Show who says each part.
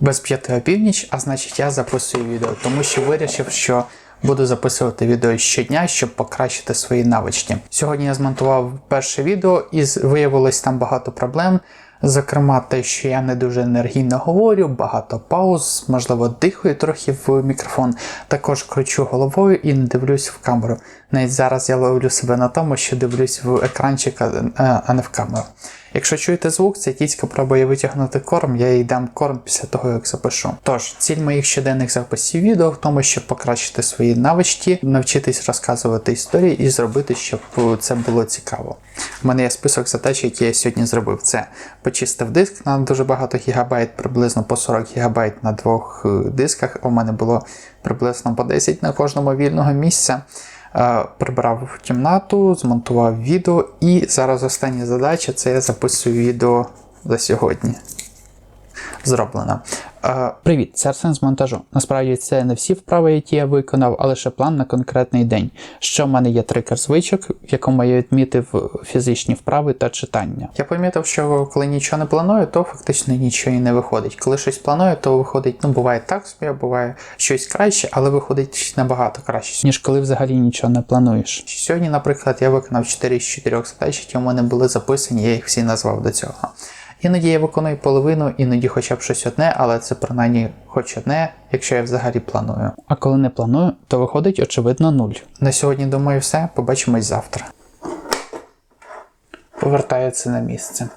Speaker 1: без п'яти опівніч, а значить я записую відео, тому що вирішив, що буду записувати відео щодня, щоб покращити свої навички. Сьогодні я змонтував перше відео і виявилось там багато проблем. Зокрема, те, що я не дуже енергійно говорю, багато пауз, можливо, дихаю трохи в мікрофон, також кручу головою і не дивлюсь в камеру. Навіть зараз я ловлю себе на тому, що дивлюсь в екранчик, а а не в камеру. Якщо чуєте звук, це тітька пробує витягнути корм, я їй дам корм після того, як запишу. Тож, ціль моїх щоденних записів відео в тому, щоб покращити свої навички, навчитись розказувати історії і зробити, щоб це було цікаво. У мене є список задач, які я сьогодні зробив. Це почистив диск на дуже багато гігабайт, приблизно по 40 гігабайт на двох е, дисках. У мене було приблизно по 10 на кожному вільного місця. Е, Прибрав кімнату, змонтував відео, і зараз остання задача це я записую відео за сьогодні. Зроблено. Привіт, це Арсен з монтажу. Насправді це не всі вправи, які я виконав, а лише план на конкретний день. Що в мене є трикер звичок, в якому я відмітив фізичні вправи та читання. Я помітив, що коли нічого не планую, то фактично нічого і не виходить. Коли щось планую, то виходить, ну буває так собі, а буває щось краще, але виходить набагато краще, ніж коли взагалі нічого не плануєш. Сьогодні, наприклад, я виконав 4 з 4 задач, які у мене були записані, я їх всі назвав до цього. Іноді я виконую половину, іноді хоча б щось одне, але це принаймні хоч одне, якщо я взагалі планую. А коли не планую, то виходить очевидно нуль. На сьогодні думаю все. Побачимось завтра. Повертається на місце.